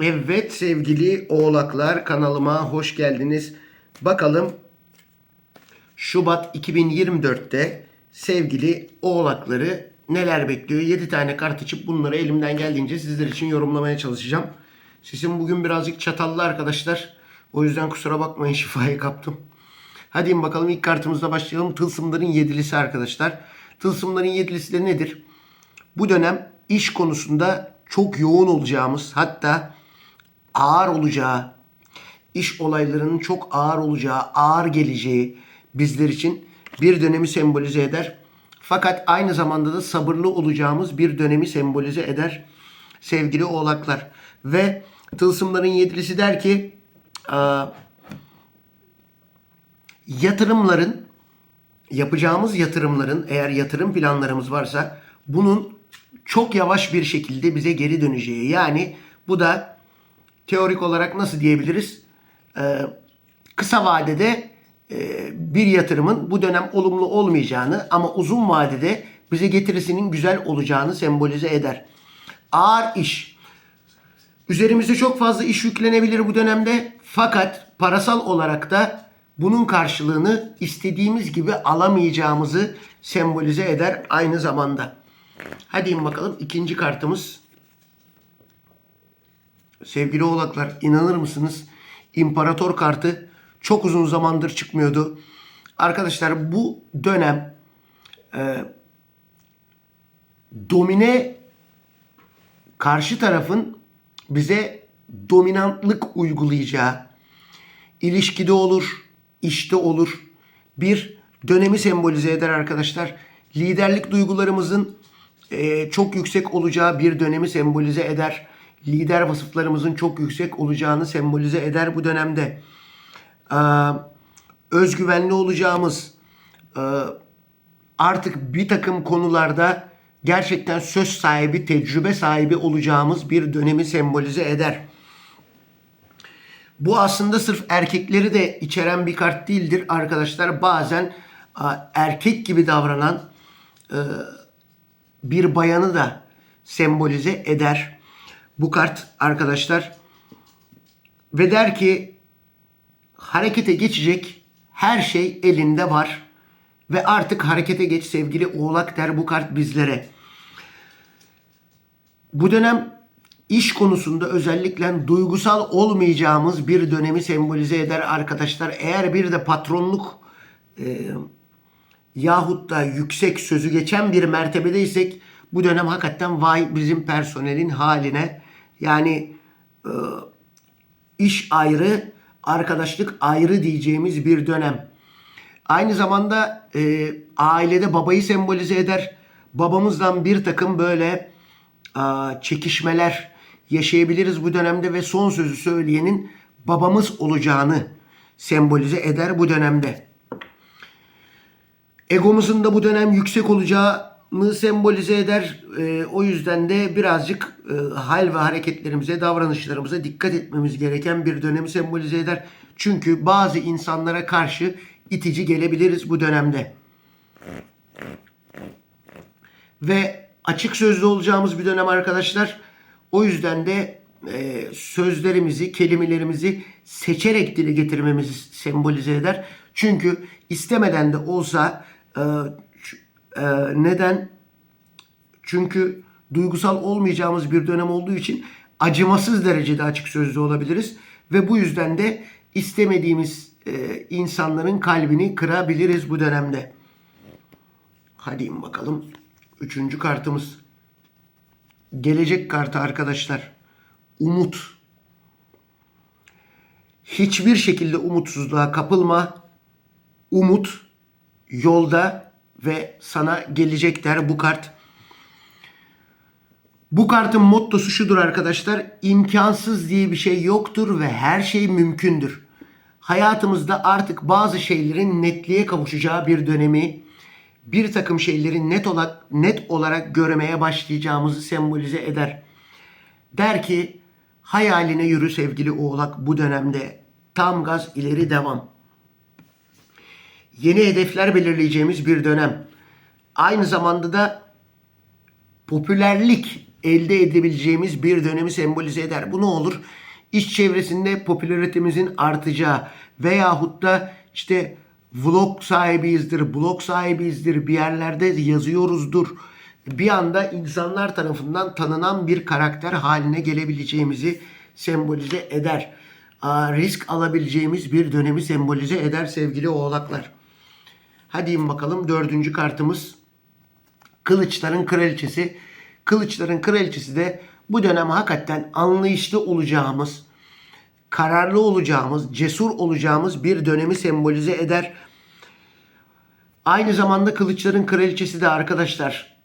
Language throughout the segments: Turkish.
Evet sevgili oğlaklar kanalıma hoş geldiniz. Bakalım Şubat 2024'te sevgili oğlakları neler bekliyor? 7 tane kart açıp bunları elimden geldiğince sizler için yorumlamaya çalışacağım. Sesim bugün birazcık çatallı arkadaşlar. O yüzden kusura bakmayın şifayı kaptım. Hadi bakalım ilk kartımızla başlayalım. Tılsımların yedilisi arkadaşlar. Tılsımların yedilisi de nedir? Bu dönem iş konusunda çok yoğun olacağımız hatta ağır olacağı, iş olaylarının çok ağır olacağı, ağır geleceği bizler için bir dönemi sembolize eder. Fakat aynı zamanda da sabırlı olacağımız bir dönemi sembolize eder sevgili oğlaklar. Ve tılsımların yedilisi der ki "Aa, yatırımların yapacağımız yatırımların eğer yatırım planlarımız varsa bunun çok yavaş bir şekilde bize geri döneceği. Yani bu da teorik olarak nasıl diyebiliriz? Ee, kısa vadede e, bir yatırımın bu dönem olumlu olmayacağını ama uzun vadede bize getirisinin güzel olacağını sembolize eder. Ağır iş. Üzerimize çok fazla iş yüklenebilir bu dönemde. Fakat parasal olarak da bunun karşılığını istediğimiz gibi alamayacağımızı sembolize eder aynı zamanda. Hadi in bakalım ikinci kartımız. Sevgili oğlaklar inanır mısınız? İmparator kartı çok uzun zamandır çıkmıyordu. Arkadaşlar bu dönem e, domine karşı tarafın bize dominantlık uygulayacağı ilişkide olur, işte olur. Bir dönemi sembolize eder arkadaşlar. Liderlik duygularımızın e, çok yüksek olacağı bir dönemi sembolize eder. Lider vasıflarımızın çok yüksek olacağını sembolize eder bu dönemde. Ee, özgüvenli olacağımız, e, artık bir takım konularda gerçekten söz sahibi, tecrübe sahibi olacağımız bir dönemi sembolize eder. Bu aslında sırf erkekleri de içeren bir kart değildir arkadaşlar. Bazen a, erkek gibi davranan e, bir bayanı da sembolize eder. Bu kart arkadaşlar ve der ki harekete geçecek her şey elinde var ve artık harekete geç sevgili oğlak der bu kart bizlere. Bu dönem iş konusunda özellikle duygusal olmayacağımız bir dönemi sembolize eder arkadaşlar. Eğer bir de patronluk e, yahut da yüksek sözü geçen bir mertebedeysek bu dönem hakikaten vay bizim personelin haline. Yani e, iş ayrı, arkadaşlık ayrı diyeceğimiz bir dönem. Aynı zamanda e, ailede babayı sembolize eder. Babamızdan bir takım böyle a, çekişmeler yaşayabiliriz bu dönemde ve son sözü söyleyenin babamız olacağını sembolize eder bu dönemde. Egomuzun da bu dönem yüksek olacağını sembolize eder. E, o yüzden de birazcık e, hal ve hareketlerimize, davranışlarımıza dikkat etmemiz gereken bir dönemi sembolize eder. Çünkü bazı insanlara karşı itici gelebiliriz bu dönemde. Ve açık sözlü olacağımız bir dönem arkadaşlar. O yüzden de e, sözlerimizi, kelimelerimizi seçerek dile getirmemizi sembolize eder. Çünkü istemeden de olsa e, ç- e, neden? Çünkü duygusal olmayacağımız bir dönem olduğu için acımasız derecede açık sözlü olabiliriz. Ve bu yüzden de istemediğimiz e, insanların kalbini kırabiliriz bu dönemde. Hadi bakalım. Üçüncü kartımız. Gelecek kartı arkadaşlar. Umut. Hiçbir şekilde umutsuzluğa kapılma. Umut yolda ve sana gelecek der bu kart. Bu kartın mottosu şudur arkadaşlar. İmkansız diye bir şey yoktur ve her şey mümkündür. Hayatımızda artık bazı şeylerin netliğe kavuşacağı bir dönemi, bir takım şeyleri net olarak, net olarak görmeye başlayacağımızı sembolize eder. Der ki hayaline yürü sevgili oğlak bu dönemde tam gaz ileri devam. Yeni hedefler belirleyeceğimiz bir dönem. Aynı zamanda da popülerlik elde edebileceğimiz bir dönemi sembolize eder. Bu ne olur? İş çevresinde popülaritemizin artacağı veyahut da işte vlog sahibiyizdir, blog sahibiyizdir, bir yerlerde yazıyoruzdur. Bir anda insanlar tarafından tanınan bir karakter haline gelebileceğimizi sembolize eder. Risk alabileceğimiz bir dönemi sembolize eder sevgili oğlaklar. Hadi bakalım dördüncü kartımız. Kılıçların kraliçesi. Kılıçların kraliçesi de bu dönem hakikaten anlayışlı olacağımız, kararlı olacağımız, cesur olacağımız bir dönemi sembolize eder. Aynı zamanda kılıçların kraliçesi de arkadaşlar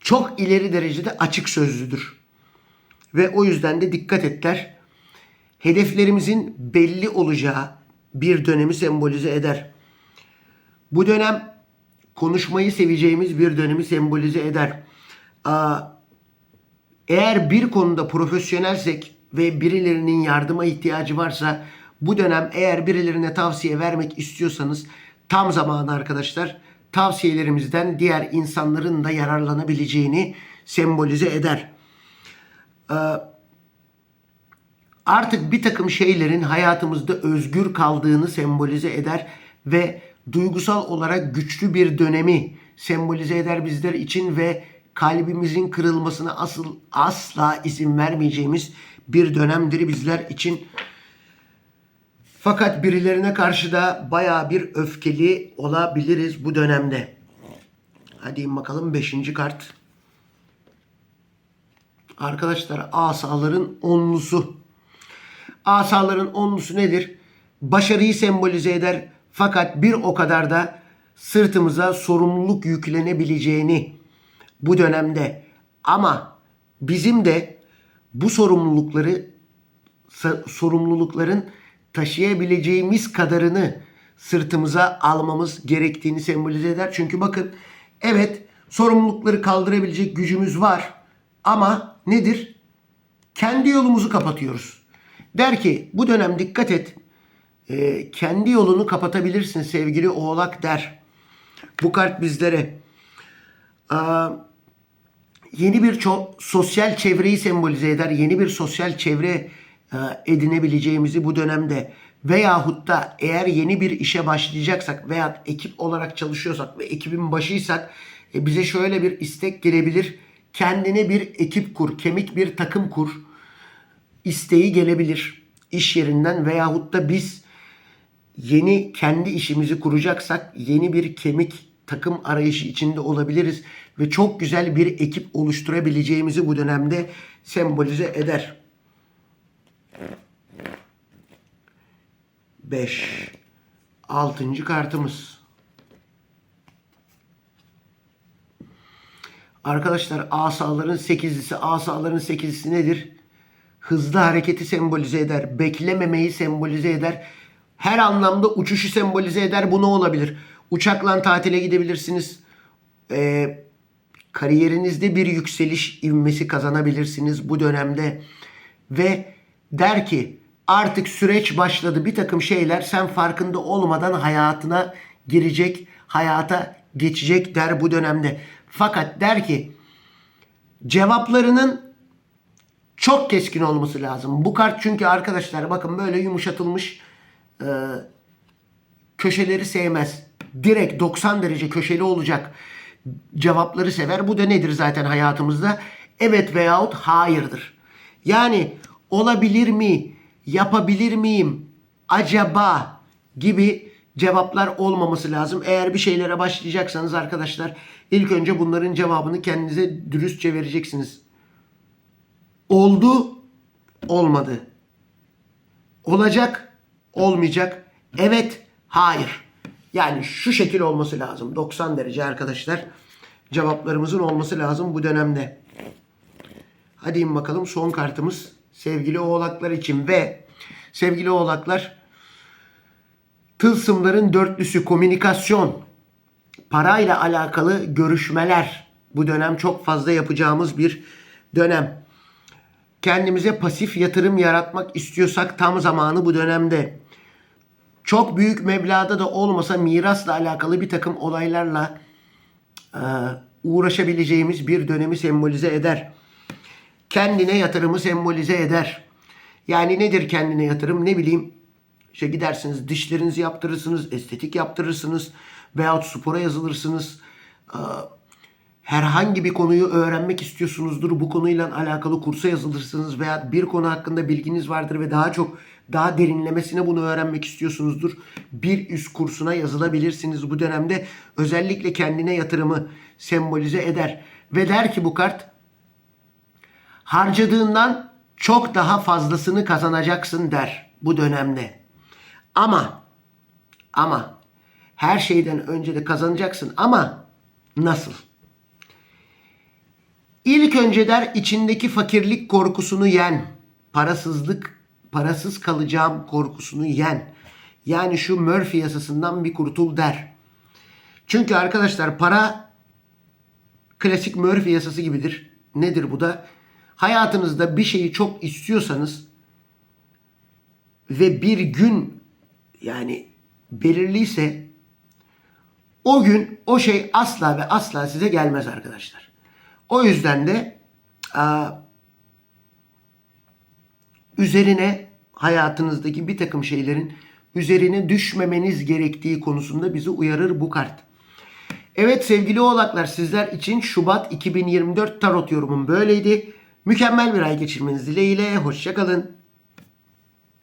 çok ileri derecede açık sözlüdür. Ve o yüzden de dikkat etler. Hedeflerimizin belli olacağı bir dönemi sembolize eder. Bu dönem konuşmayı seveceğimiz bir dönemi sembolize eder. Eğer bir konuda profesyonelsek ve birilerinin yardıma ihtiyacı varsa bu dönem eğer birilerine tavsiye vermek istiyorsanız tam zamanı arkadaşlar. Tavsiyelerimizden diğer insanların da yararlanabileceğini sembolize eder. Ee, artık bir takım şeylerin hayatımızda özgür kaldığını sembolize eder ve duygusal olarak güçlü bir dönemi sembolize eder bizler için ve kalbimizin kırılmasına asıl asla izin vermeyeceğimiz bir dönemdir bizler için. Fakat birilerine karşı da bayağı bir öfkeli olabiliriz bu dönemde. Hadi bakalım 5. kart. Arkadaşlar asaların onlusu. Asaların onlusu nedir? Başarıyı sembolize eder fakat bir o kadar da sırtımıza sorumluluk yüklenebileceğini bu dönemde ama bizim de bu sorumlulukları sorumlulukların taşıyabileceğimiz kadarını sırtımıza almamız gerektiğini sembolize eder. Çünkü bakın evet sorumlulukları kaldırabilecek gücümüz var ama nedir? Kendi yolumuzu kapatıyoruz. Der ki bu dönem dikkat et. E, kendi yolunu kapatabilirsin sevgili oğlak der. Bu kart bizlere. Aa, yeni bir çok sosyal çevreyi sembolize eder. Yeni bir sosyal çevre e, edinebileceğimizi bu dönemde veyahut da eğer yeni bir işe başlayacaksak veya ekip olarak çalışıyorsak ve ekibin başıysak e, bize şöyle bir istek gelebilir. Kendine bir ekip kur, kemik bir takım kur isteği gelebilir iş yerinden veyahut da biz yeni kendi işimizi kuracaksak yeni bir kemik takım arayışı içinde olabiliriz ve çok güzel bir ekip oluşturabileceğimizi bu dönemde sembolize eder. 5 6. kartımız. Arkadaşlar asaların sekizlisi, asaların sekizlisi nedir? Hızlı hareketi sembolize eder, beklememeyi sembolize eder. Her anlamda uçuşu sembolize eder. Bu ne olabilir? Uçakla tatile gidebilirsiniz. Ee, kariyerinizde bir yükseliş ivmesi kazanabilirsiniz bu dönemde. Ve der ki artık süreç başladı bir takım şeyler sen farkında olmadan hayatına girecek, hayata geçecek der bu dönemde. Fakat der ki cevaplarının çok keskin olması lazım. Bu kart çünkü arkadaşlar bakın böyle yumuşatılmış e, köşeleri sevmez. Direkt 90 derece köşeli olacak cevapları sever. Bu da nedir zaten hayatımızda? Evet veyahut hayırdır. Yani olabilir mi, yapabilir miyim, acaba gibi cevaplar olmaması lazım. Eğer bir şeylere başlayacaksanız arkadaşlar ilk önce bunların cevabını kendinize dürüstçe vereceksiniz. Oldu, olmadı. Olacak, olmayacak. Evet, hayır. Yani şu şekil olması lazım. 90 derece arkadaşlar. Cevaplarımızın olması lazım bu dönemde. Hadi in bakalım son kartımız sevgili oğlaklar için ve sevgili oğlaklar tılsımların dörtlüsü komünikasyon parayla alakalı görüşmeler bu dönem çok fazla yapacağımız bir dönem. Kendimize pasif yatırım yaratmak istiyorsak tam zamanı bu dönemde. Çok büyük meblağda da olmasa mirasla alakalı bir takım olaylarla e, uğraşabileceğimiz bir dönemi sembolize eder. Kendine yatırımı sembolize eder. Yani nedir kendine yatırım? Ne bileyim işte gidersiniz dişlerinizi yaptırırsınız, estetik yaptırırsınız veyahut spora yazılırsınız. Aa, herhangi bir konuyu öğrenmek istiyorsunuzdur. Bu konuyla alakalı kursa yazılırsınız veya bir konu hakkında bilginiz vardır ve daha çok daha derinlemesine bunu öğrenmek istiyorsunuzdur. Bir üst kursuna yazılabilirsiniz bu dönemde. Özellikle kendine yatırımı sembolize eder. Ve der ki bu kart harcadığından çok daha fazlasını kazanacaksın der bu dönemde. Ama ama her şeyden önce de kazanacaksın ama nasıl? İlk önce der içindeki fakirlik korkusunu yen. Parasızlık, parasız kalacağım korkusunu yen. Yani şu Murphy yasasından bir kurtul der. Çünkü arkadaşlar para klasik Murphy yasası gibidir. Nedir bu da? Hayatınızda bir şeyi çok istiyorsanız ve bir gün yani belirliyse o gün o şey asla ve asla size gelmez arkadaşlar. O yüzden de aa, üzerine hayatınızdaki bir takım şeylerin üzerine düşmemeniz gerektiği konusunda bizi uyarır bu kart. Evet sevgili oğlaklar sizler için Şubat 2024 tarot yorumum böyleydi. Mükemmel bir ay geçirmeniz dileğiyle. Hoşçakalın.